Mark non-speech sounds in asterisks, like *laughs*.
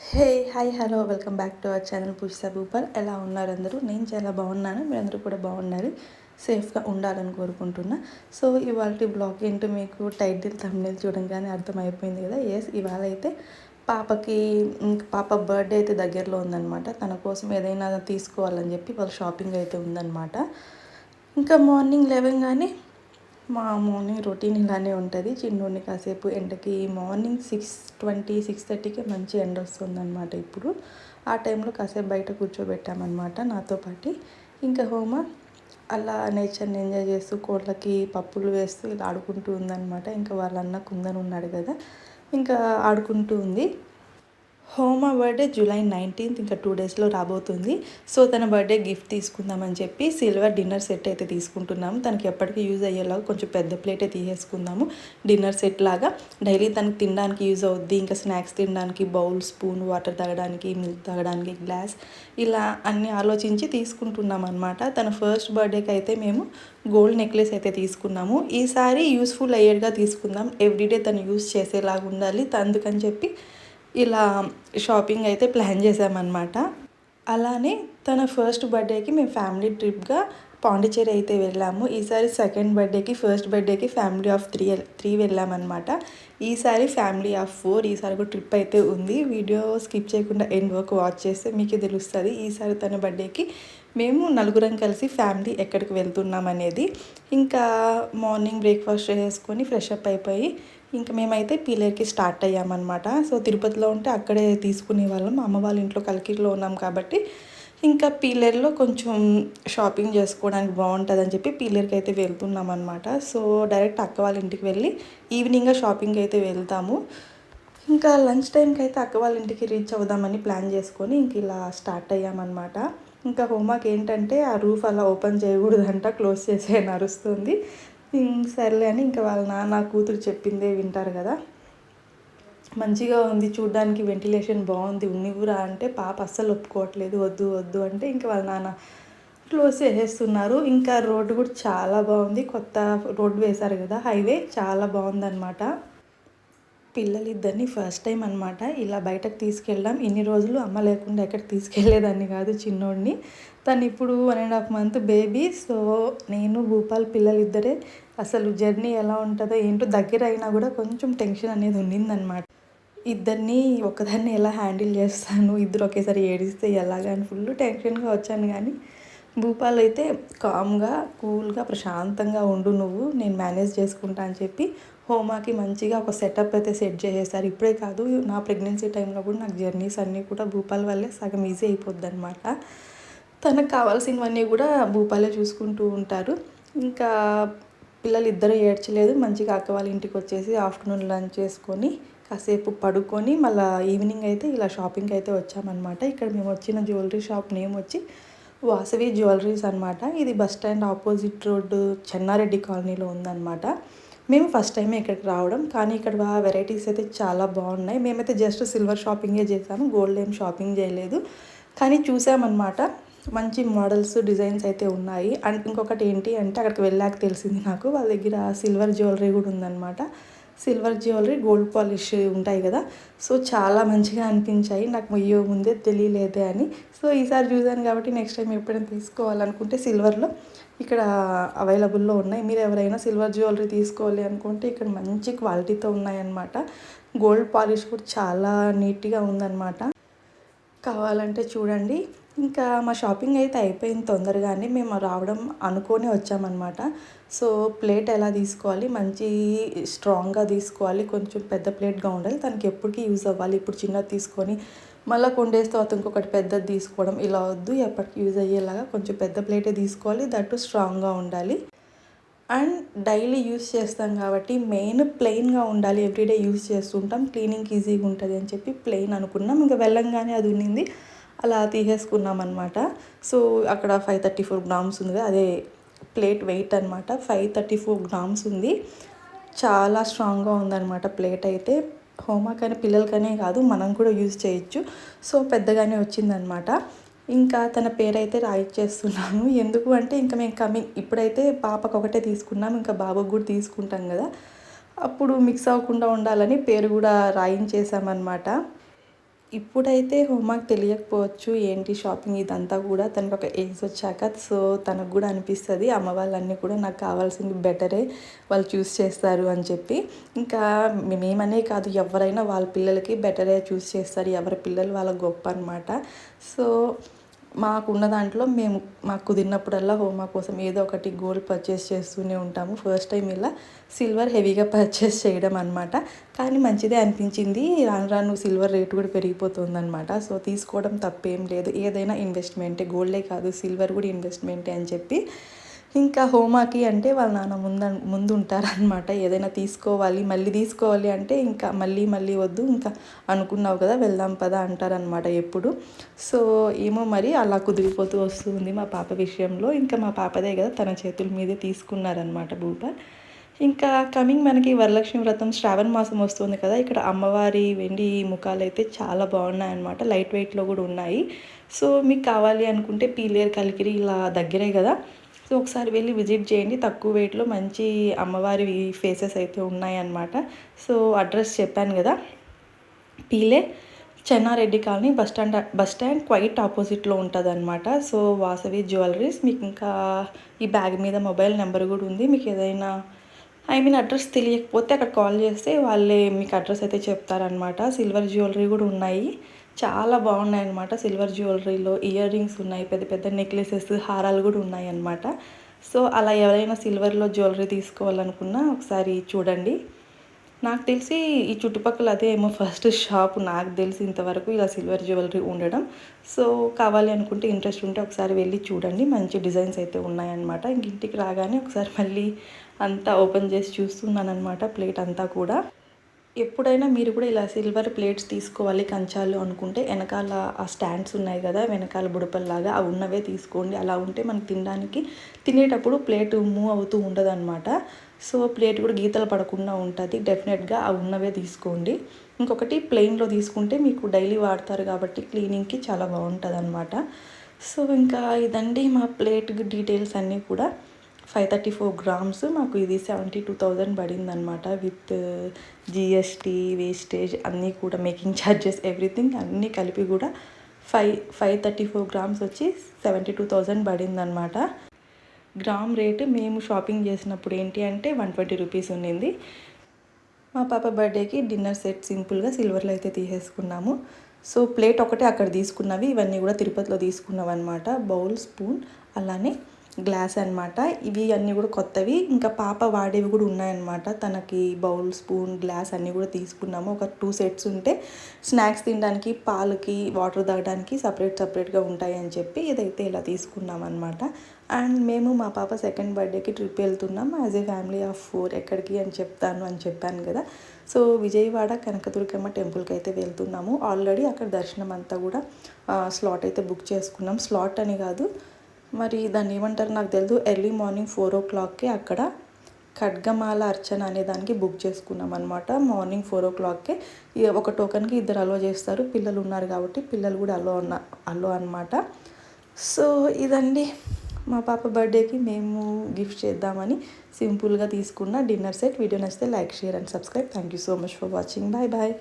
Hey hi hello welcome back to our channel పుష్సా Bhupal. ఎలా ఉన్నారు అందరూ? నేను చాలా బాగున్నాను మీరందరూ కూడా బాగున్నారు సేఫ్గా ఉండాలని కోరుకుంటున్నా. సో ఇవాళ బ్లాగ్ ఏంటో మీకు టైటిల్ తమిళ చూడంగానే అర్థమైపోయింది కదా. ఎస్ ఇవాళ అయితే పాపకి పాప బర్త్డే అయితే దగ్గరలో ఉందన్నమాట. తన కోసం ఏదైనా తీసుకోవాలని చెప్పి వాళ్ళ షాపింగ్ అయితే ఉందన్నమాట. ఇంకా మార్నింగ్ లేవగానే మా మార్నింగ్ రొటీన్ ఇలానే ఉంటుంది. చిన్నోడిని కాసేపు ఎండకి మార్నింగ్ సిక్స్ ట్వంటీ సిక్స్ థర్టీకి మంచి ఎండ వస్తుందన్నమాట ఇప్పుడు. ఆ టైంలో కాసేపు బయట కూర్చోబెట్టామన్నమాట నాతో పాటు. ఇంకా హోమ అలా నేచర్ని ఎంజాయ్ చేస్తూ కోళ్ళకి పప్పులు వేస్తూ ఇలా ఆడుకుంటూ ఉందన్నమాట. ఇంకా వాళ్ళ అన్న కుందని ఉన్నాడు కదా ఇంకా ఆడుకుంటూ ఉంది. హోమా బర్త్డే జూలై నైన్టీన్త్ ఇంకా టూ డేస్లో రాబోతుంది. సో తన బర్త్డే గిఫ్ట్ తీసుకుందామని చెప్పి సిల్వర్ డిన్నర్ సెట్ అయితే తీసుకుంటున్నాము. తనకి ఎప్పటికీ యూజ్ అయ్యేలాగా కొంచెం పెద్ద ప్లేటే తీసేసుకుందాము. డిన్నర్ సెట్ లాగా డైలీ తనకి తినడానికి యూజ్ అవుద్ది. ఇంకా స్నాక్స్ తినడానికి బౌల్ స్పూన్ వాటర్ తాగడానికి మిల్క్ తాగడానికి గ్లాస్ ఇలా అన్నీ ఆలోచించి తీసుకుంటున్నాం అనమాట తన ఫస్ట్ బర్త్డేకి అయితే మేము గోల్డ్ నెక్లెస్ అయితే తీసుకున్నాము. ఈసారి యూస్ఫుల్ అయ్యేట్గా తీసుకుందాం. ఎవ్రీడే తను యూస్ చేసేలాగా ఉండాలి. అందుకని చెప్పి ఇలా షాపింగ్ అయితే ప్లాన్ చేసామన్నమాట అలానే తన ఫస్ట్ బర్త్డేకి మేము ఫ్యామిలీ ట్రిప్గా పాండిచేరి అయితే వెళ్ళాము. ఈసారి సెకండ్ బర్త్డేకి ఫస్ట్ బర్త్డేకి ఫ్యామిలీ ఆఫ్ త్రీ త్రీ వెళ్ళామన్నమాట. ఈసారి ఫ్యామిలీ ఆఫ్ ఫోర్ ఈసారి కూడా ట్రిప్ అయితే ఉంది. వీడియో స్కిప్ చేయకుండా ఎండ్ వరకు వాచ్ చేస్తే మీకు తెలుస్తుంది. ఈసారి తన బర్త్డేకి మేము నలుగురం కలిసి ఫ్యామిలీ ఎక్కడికి వెళ్తున్నాం అనేది ఇంకా మార్నింగ్ బ్రేక్ఫాస్ట్ చేసుకొని ఫ్రెష్ అప్ అయిపోయి ఇంకా మేమైతే పీలేర్కి స్టార్ట్ అయ్యామన్నమాట. సో తిరుపతిలో ఉంటే అక్కడే తీసుకునే వాళ్ళం. అమ్మ వాళ్ళ ఇంట్లో కలికిరిలో ఉన్నాం కాబట్టి ఇంకా పీలేర్లో కొంచెం షాపింగ్ చేసుకోవడానికి బాగుంటుందని చెప్పి పీలేర్కి అయితే వెళ్తున్నాం అనమాట సో డైరెక్ట్ అక్క వాళ్ళ ఇంటికి వెళ్ళి ఈవినింగ్గా షాపింగ్ అయితే వెళ్తాము. ఇంకా లంచ్ టైంకి అయితే అక్క వాళ్ళ ఇంటికి రీచ్ అవుదామని ప్లాన్ చేసుకొని ఇంక ఇలా స్టార్ట్ అయ్యామన్నమాట. ఇంకా హోంవర్క్ ఏంటంటే ఆ రూఫ్ అలా ఓపెన్ చేయకూడదంట క్లోజ్ చేసే నడుస్తుంది సర్లే అని ఇంకా వాళ్ళ నాన్న కూతురు చెప్పిందే వింటారు కదా. మంచిగా ఉంది చూడ్డానికి వెంటిలేషన్ బాగుంది ఉన్నివురా అంటే పాప అస్సలు ఒప్పుకోవట్లేదు వద్దు వద్దు అంటే ఇంకా వాళ్ళ నాన్న క్లోజ్ చేసేస్తున్నారు. ఇంకా రోడ్డు కూడా చాలా బాగుంది కొత్త రోడ్డు వేశారు కదా హైవే చాలా బాగుందన్నమాట. పిల్లలిద్దరిని ఫస్ట్ టైం అనమాట ఇలా బయటకు తీసుకెళ్ళాం ఇన్ని రోజులు అమ్మ లేకుండా ఎక్కడికి తీసుకెళ్ళేదాన్ని కాదు చిన్నోడిని. తను ఇప్పుడు one and half month baby so నేను భూపాల్ పిల్లలిద్దరే అసలు జర్నీ ఎలా ఉంటుందో ఏంటో దగ్గర అయినా కూడా కొంచెం టెన్షన్ అనేది ఉండిందనమాట ఇద్దరిని ఒకదాన్ని ఎలా హ్యాండిల్ చేస్తాను ఇద్దరు ఒకేసారి ఏడిస్తే ఎలాగని ఫుల్ టెన్షన్గా వచ్చాను కానీ భూపాల్ అయితే కామ్గా కూల్గా ప్రశాంతంగా ఉండు నువ్వు నేను మేనేజ్ చేసుకుంటా అని చెప్పి హోమాకి మంచిగా ఒక సెటప్ అయితే సెట్ చేసేసారు ఇప్పుడే కాదు నా ప్రెగ్నెన్సీ టైంలో కూడా నాకు జర్నీస్ అన్నీ కూడా భూపాల్ వల్లే సగం ఈజీ అయిపోద్ది అనమాట తనకు కావాల్సినవన్నీ కూడా భూపాలే చూసుకుంటూ ఉంటారు. ఇంకా పిల్లలు ఇద్దరు ఏడ్చలేదు. మంచిగా అక్క వాళ్ళ ఇంటికి వచ్చేసి ఆఫ్టర్నూన్ లంచ్ చేసుకొని కాసేపు పడుకొని మళ్ళీ ఈవినింగ్ అయితే ఇలా షాపింగ్కి అయితే వచ్చామన్నమాట. ఇక్కడ మేము వచ్చిన జ్యువెలరీ షాప్ నేమ్ వచ్చి వాసవి జ్యువెలరీస్ అనమాట ఇది bus stand opposite road Chennareddy కాలనీలో ఉందన్నమాట. మేము ఫస్ట్ టైం ఇక్కడికి రావడం కానీ ఇక్కడ వెరైటీస్ అయితే చాలా బాగున్నాయి. మేమైతే జస్ట్ సిల్వర్ షాపింగే చేసాము గోల్డ్ ఏం షాపింగ్ చేయలేదు. కానీ చూసామన్నమాట మంచి మోడల్స్ డిజైన్స్ అయితే ఉన్నాయి. అండ్ ఇంకొకటి ఏంటి అంటే అక్కడికి వెళ్ళాక తెలిసింది నాకు వాళ్ళ దగ్గర సిల్వర్ జ్యువెలరీ కూడా ఉందన్నమాట. సిల్వర్ జ్యువెలరీ గోల్డ్ పాలిష్ ఉంటాయి కదా. సో చాలా మంచిగా అనిపించాయి. నాకు అయ్యో ముందే తెలియలేదే అని. సో ఈసారి చూసాను కాబట్టి నెక్స్ట్ టైం ఎప్పుడైనా తీసుకోవాలనుకుంటే సిల్వర్లో ఇక్కడ అవైలబుల్లో ఉన్నాయి. మీరు ఎవరైనా సిల్వర్ జ్యువెలరీ తీసుకోవాలి అనుకుంటే ఇక్కడ మంచి క్వాలిటీతో ఉన్నాయన్నమాట. గోల్డ్ పాలిష్ కూడా చాలా నీట్గా ఉందన్నమాట. కావాలంటే చూడండి. ఇంకా మా షాపింగ్ అయితే అయిపోయింది తొందరగానే మేము రావడం అనుకొని వచ్చామన్నమాట. సో ప్లేట్ ఎలా తీసుకోవాలి? మంచి స్ట్రాంగ్గా తీసుకోవాలి. కొంచెం పెద్ద ప్లేట్గా ఉండాలి. తనకి ఎప్పటికీ యూజ్ అవ్వాలి. ఇప్పుడు చిన్నది తీసుకొని మళ్ళీ కొండేసి తర్వాత ఇంకొకటి పెద్దది తీసుకోవడం ఇలా వద్దు. ఎప్పటికి యూజ్ అయ్యేలాగా కొంచెం పెద్ద ప్లేటే తీసుకోవాలి. దట్టు స్ట్రాంగ్గా ఉండాలి. అండ్ డైలీ యూస్ చేస్తాం కాబట్టి మెయిన్ ప్లెయిన్గా ఉండాలి. ఎవ్రీడే యూస్ చేస్తుంటాం. క్లీనింగ్ ఈజీగా ఉంటుంది అని చెప్పి ప్లెయిన్ అనుకున్నాం. ఇంకా వెళ్ళంగానే అది ఉన్నింది. అలా తీసేసుకున్నాం అనమాట సో అక్కడ ఫైవ్ థర్టీ ఫోర్ గ్రామ్స్ ఉంది కదా అదే ప్లేట్ వెయిట్ అనమాట ఫైవ్ థర్టీ ఫోర్ గ్రామ్స్ ఉంది. చాలా స్ట్రాంగ్గా ఉందన్నమాట ప్లేట్ అయితే. హోమాకైనా పిల్లలకనే కాదు మనం కూడా యూజ్ చేయొచ్చు. సో పెద్దగానే వచ్చిందనమాట ఇంకా తన పేరైతే రాయిచ్చేస్తున్నాను *laughs* ఎందుకు అంటే ఇంకా మేము కమింగ్ ఇప్పుడైతే పాపకు ఒకటే తీసుకున్నాం ఇంకా బాబుకు కూడా తీసుకుంటాం కదా. అప్పుడు మిక్స్ అవ్వకుండా ఉండాలని పేరు కూడా రాయించేసామన్నమాట ఇప్పుడైతే హోంవర్క్ తెలియకపోవచ్చు ఏంటి షాపింగ్ ఇదంతా కూడా. తనకు ఒక ఏజ్ వచ్చాక సో తనకు కూడా అనిపిస్తుంది అమ్మ వాళ్ళన్నీ కూడా నాకు కావాల్సింది బెటరే వాళ్ళు చూస్ చేస్తారు అని చెప్పి. ఇంకా మేమనే కాదు ఎవరైనా వాళ్ళ పిల్లలకి బెటరే చూస్ చేస్తారు ఎవరి పిల్లలు వాళ్ళ గొప్ప అనమాట సో మాకున్న దాంట్లో మేము మాకు కుదిరినప్పుడల్లా హోమా కోసం ఏదో ఒకటి గోల్డ్ పర్చేస్ చేస్తూనే ఉంటాము. ఫస్ట్ టైం ఇలా సిల్వర్ హెవీగా పర్చేస్ చేయడం అనమాట కానీ మంచిదే అనిపించింది. రాను రాను సిల్వర్ రేటు కూడా పెరిగిపోతుంది అనమాట సో తీసుకోవడం తప్పేం లేదు. ఏదైనా ఇన్వెస్ట్మెంటే గోల్డే కాదు సిల్వర్ కూడా ఇన్వెస్ట్మెంటే అని చెప్పి ఇంకా హోమాకి అంటే వాళ్ళ నాన్న ముందు ముందు ఉంటారనమాట ఏదైనా తీసుకోవాలి మళ్ళీ తీసుకోవాలి అంటే ఇంకా మళ్ళీ మళ్ళీ వద్దు ఇంకా అనుకున్నావు కదా వెళ్దాం పదా అంటారనమాట ఎప్పుడు. సో ఏమో మరి అలా కుదిరిపోతూ వస్తుంది మా పాప విషయంలో. ఇంకా మా పాపదే కదా తన చేతుల మీదే తీసుకున్నారనమాట భూపాల్ ఇంకా కమింగ్ మనకి వరలక్ష్మి వ్రతం శ్రావణ మాసం వస్తుంది కదా ఇక్కడ అమ్మవారి వెండి ముఖాలు అయితే చాలా బాగున్నాయి అనమాట లైట్ వెయిట్లో కూడా ఉన్నాయి. సో మీకు కావాలి అనుకుంటే పీలేరు కలికిరి ఇలా దగ్గరే కదా సో ఒకసారి వెళ్ళి విజిట్ చేయండి. తక్కువ వెయిట్లో మంచి అమ్మవారి ఫేసెస్ అయితే ఉన్నాయన్నమాట. సో అడ్రస్ చెప్పాను కదా Pele Chennareddy colony bus stand bus stand quite ఆపోజిట్లో ఉంటుంది అనమాట సో వాసవి జ్యువెలరీస్ మీకు ఇంకా ఈ బ్యాగ్ మీద మొబైల్ నెంబర్ కూడా ఉంది. మీకు ఏదైనా ఐ మీన్ అడ్రస్ తెలియకపోతే అక్కడ కాల్ చేస్తే వాళ్ళే మీకు అడ్రస్ అయితే చెప్తారనమాట సిల్వర్ జ్యువెలరీ కూడా ఉన్నాయి. చాలా బాగున్నాయి అనమాట సిల్వర్ జ్యువెలరీలో ఇయర్ రింగ్స్ ఉన్నాయి పెద్ద పెద్ద నెక్లెసెస్ హారాలు కూడా ఉన్నాయి అనమాట సో అలా ఎవరైనా సిల్వర్లో జ్యువెలరీ తీసుకోవాలనుకున్నా ఒకసారి చూడండి. నాకు తెలిసి ఈ చుట్టుపక్కల అదే ఏమో ఫస్ట్ షాప్ నాకు తెలిసి ఇంతవరకు ఇలా సిల్వర్ జ్యువెలరీ ఉండడం. సో కావాలి అనుకుంటే ఇంట్రెస్ట్ ఉంటే ఒకసారి వెళ్ళి చూడండి. మంచి డిజైన్స్ అయితే ఉన్నాయన్నమాట. ఇంక ఇంటికి రాగానే ఒకసారి మళ్ళీ అంతా ఓపెన్ చేసి చూస్తున్నాను అనమాట ప్లేట్ అంతా కూడా. ఎప్పుడైనా మీరు కూడా ఇలా సిల్వర్ ప్లేట్స్ తీసుకోవాలి కంచాలు అనుకుంటే వెనకాల ఆ స్టాండ్స్ ఉన్నాయి కదా వెనకాల బుడపల్లాగా అవి ఉన్నవే తీసుకోండి. అలా ఉంటే మనకి తినడానికి తినేటప్పుడు ప్లేట్ మూవ్ అవుతూ ఉండదన్నమాట. సో ప్లేట్ కూడా గీతలు పడకుండా ఉంటుంది. డెఫినెట్గా అవి ఉన్నవే తీసుకోండి. ఇంకొకటి ప్లెయిన్లో తీసుకుంటే మీకు డైలీ వాడతారు కాబట్టి క్లీనింగ్కి చాలా బాగుంటుంది అనమాట సో ఇంకా ఇదండి మా ప్లేట్ డీటెయిల్స్ అన్నీ కూడా. ఫైవ్ థర్టీ ఫోర్ గ్రామ్స్ మాకు ఇది సెవెంటీ టూ థౌజండ్ పడిందనమాట విత్ జిఎస్టీ వేస్టేజ్ అన్నీ కూడా మేకింగ్ ఛార్జెస్ ఎవ్రీథింగ్ అన్నీ కలిపి కూడా five five thirty four grams వచ్చి సెవెంటీ టూ థౌజండ్ పడిందనమాట గ్రామ్ రేటు మేము షాపింగ్ చేసినప్పుడు ఏంటి అంటే వన్ ట్వంటీ రూపీస్ ఉండింది మా పాప బర్త్డేకి డిన్నర్ సెట్ సింపుల్గా సిల్వర్లో అయితే తీసేసుకున్నాము. సో ప్లేట్ ఒకటే అక్కడ తీసుకున్నవి ఇవన్నీ కూడా తిరుపతిలో తీసుకున్నవి అనమాట బౌల్ స్పూన్ అలానే గ్లాస్ అనమాట ఇవి అన్నీ కూడా కొత్తవి. ఇంకా పాప వాడేవి కూడా ఉన్నాయన్నమాట. తనకి బౌల్ స్పూన్ గ్లాస్ అన్నీ కూడా తీసుకున్నాము. ఒక టూ సెట్స్ ఉంటే స్నాక్స్ తినడానికి పాలకి వాటర్ తాగడానికి సపరేట్ సపరేట్గా ఉంటాయి అని చెప్పి ఇదైతే ఇలా తీసుకున్నాం అనమాట అండ్ మేము మా పాప సెకండ్ బర్త్డేకి ట్రిప్ వెళ్తున్నాం. As a family of four ఎక్కడికి అని చెప్తాను అని చెప్పాను కదా. సో విజయవాడ కనకదుర్గమ్మ టెంపుల్కి అయితే వెళ్తున్నాము. ఆల్రెడీ అక్కడ దర్శనం అంతా కూడా స్లాట్ అయితే బుక్ చేసుకున్నాం. స్లాట్ అని కాదు మరి దాన్ని ఏమంటారు నాకు తెలియదు ఎర్లీ మార్నింగ్ ఫోర్ ఓ క్లాక్కి అక్కడ ఖడ్గమాల అర్చన అనే దానికి బుక్ చేసుకున్నాం అనమాట మార్నింగ్ ఫోర్ ఓ క్లాక్కి. ఒక టోకన్కి ఇద్దరు అలో చేస్తారు. పిల్లలు ఉన్నారు కాబట్టి పిల్లలు కూడా అలో ఉన్న అలో అనమాట సో ఇదండి. మా పాప బర్త్డేకి మేము గిఫ్ట్ చేద్దామని సింపుల్గా తీసుకున్న డిన్నర్ సెట్. వీడియో నచ్చితే like share and subscribe. Thank you so much for watching. Bye bye.